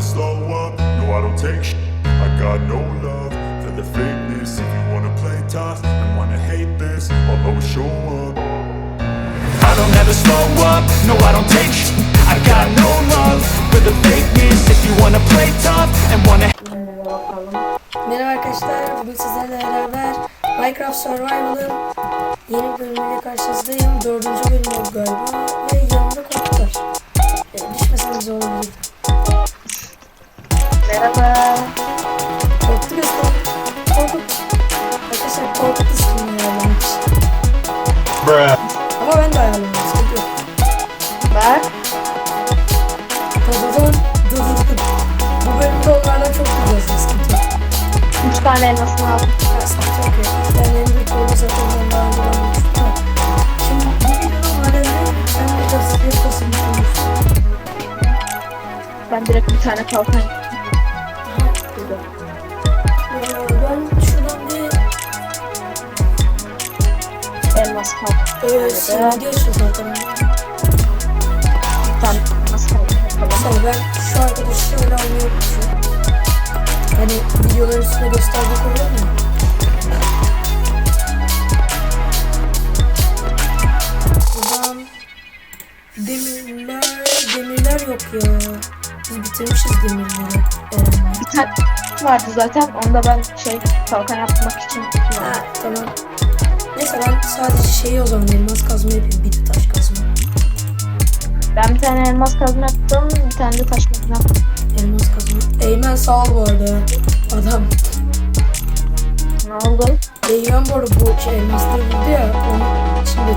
never slow up, no I don't take sh- I got no love for the fakeness If you wanna play tough and wanna hate this I'll always show up I don't ever slow up, no I don't take sh- I got no love for the fakeness If you wanna play tough and wanna Merhaba arkadaşlar, bugün sizlerle beraber Minecraft Survival'ın yeni bölümüyle karşınızdayım. Dördüncü bölüm oldu galiba ve yanımda Korkut var. E, düşmeseniz olabilir. Merhaba. Göster. Korkut. Arkadaşlar Korkut ismini ayarlamak için. Ama ben de ayarlamak sıkıntı yok. Bak. Dadadan, dadadan. Bu bölümde onlardan çok güzel sıkıntı yok. Üç tane elmasını aldım. Ya sıkıntı yok ya. Bir tane elinde koydu zaten ben daha önce almıştım. Şimdi bu madenle sen biraz yapasın düşünmüşsün. Ben direkt bir tane kalkan. Ee, Elmas kalkan. e, silgi açıyor zaten. Elmas kalkan. Mesela ben şu arkadaşı şöyle almayı yapıyorum. Hani videoların üstüne gösterdiği oluyor mu? Buradan demirler, demirler yok ya. Biz bitirmişiz demirleri. Ee, Bir tane vardı zaten. Onu da ben şey kalkan yapmak için ha, tamam. Neyse ben sadece şeyi o zaman elmas kazma yapayım. Bir de taş kazma. Ben bir tane elmas kazma yaptım. Bir tane de taş kazma yaptım. Elmas kazma. Eymen sağ ol bu arada. Adam. Ne oldu? Eymen bu arada bu şey elmasları buldu ya. Onun içinde.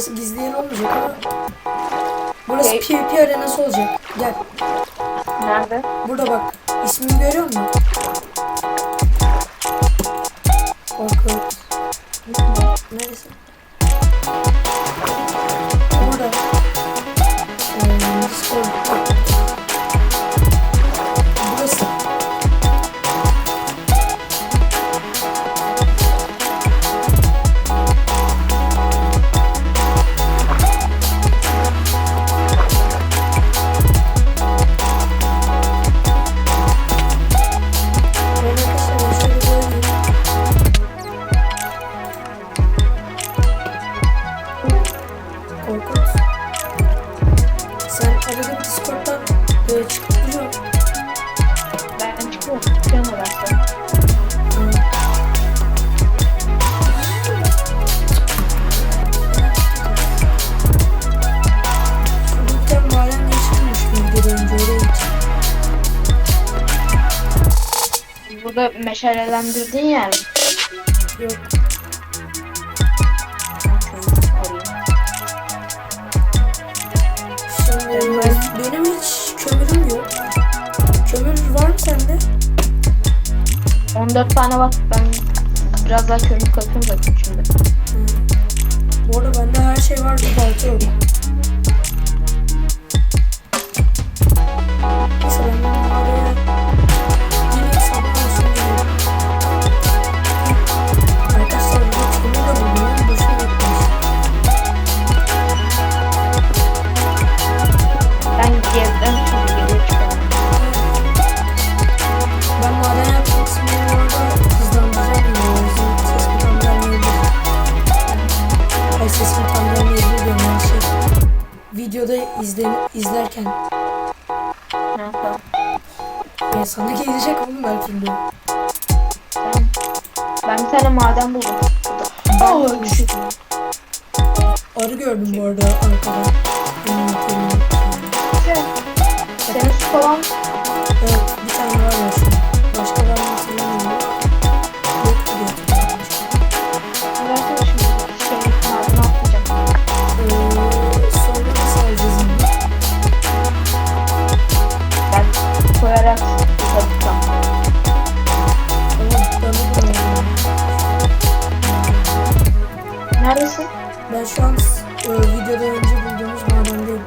Burası gizli yer olmayacak ama. Burası Şey- PvP arenası olacak. Gel. Nerede? Burada bak. İsmini görüyor musun? Korkut. Neresi? Burada. Ee, Discord. Korkut. Sen arada Discord'dan böyle çıkıp duruyorsun. Ben çıkıyorum. Çıkıyorum orası. Hı. Şurada bir tane Şimdi benim hiç kömürüm yok. Kömür var mı sende? 14 tane var. Ben biraz daha kömür katıyorum zaten şimdi. Bu arada bende her şey var bir balta yok. Ha, tamam. ya sana gelecek oğlum belki de. Ben, ben bir tane maden buldum. De düşük. Arı gördüm bu arada arkada. Benim. Şey, Senin su falan Evet bir tane var neredesin? Ben şu an e, videoda önce bulduğumuz madendeyim.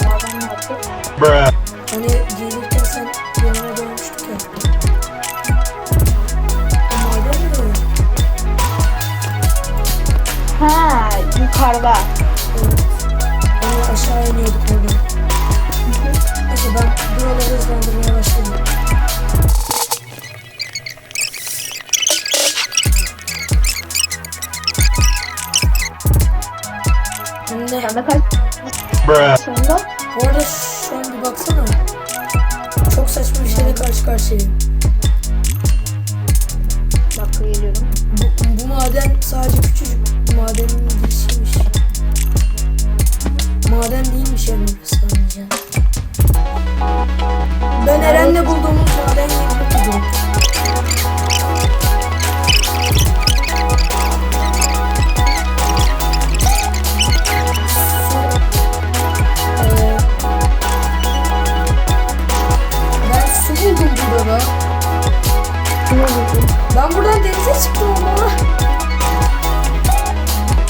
Adam ne yaptı? Hani gelirken sen yanıma dönmüştük ya. O maden mi? Ha yukarıda. Evet. Onu aşağı iniyorduk oradan. Neyse ben buraları hızlandırmaya başladım. Şimdi Sende kaç sonunda? bu arada şu an bir baksana. Çok saçma bir şeyle karşı karşıyayım. Dakika geliyorum. Bu, bu maden sadece küçücük madenin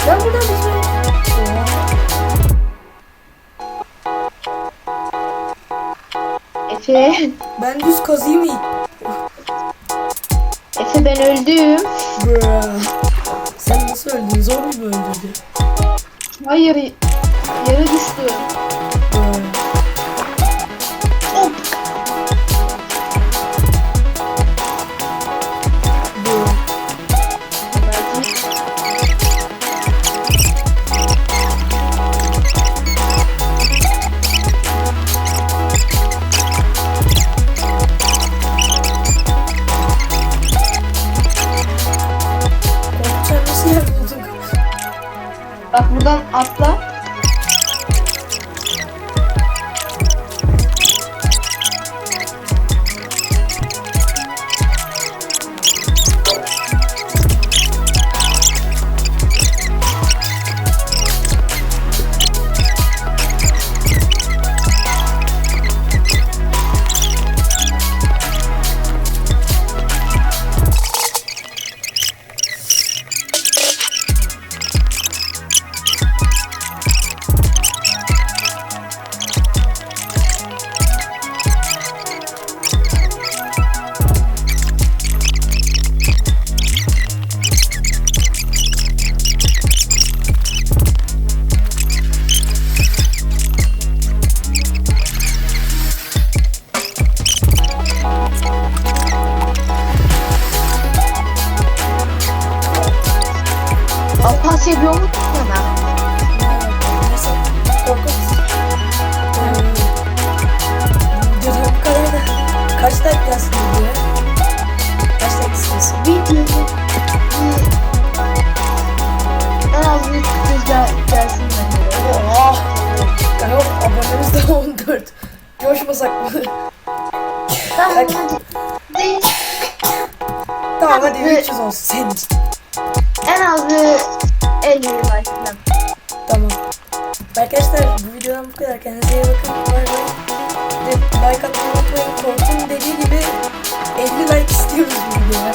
Ben buradan. Efe. Ben düz kazıyım ilk. Efe ben öldüm. Bruh. Sen nasıl öldün? Zor mu öldürdü? Hayır. Yere düştüm. Kadar da kaç dakika diyor? Kaç dakika istiyorsun? En az bir gelsin bence. Ya yok abonemiz daha 14. Coşmasak mı? Tamam Hadi. tamam Hadi. 300 olsun senin için. En az bir 50 like falan. Tamam. Arkadaşlar bu videodan bu kadar. Kendinize iyi bakın. Bay bay. Ve like atmayı unutmayın. Korkun dediği gibi 50 like istiyoruz bu videoya.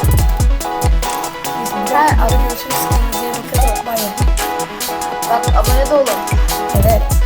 Dahaki videoda görüşürüz. Kendinize iyi bakın. Bay bay. Bak abone de olun. Evet.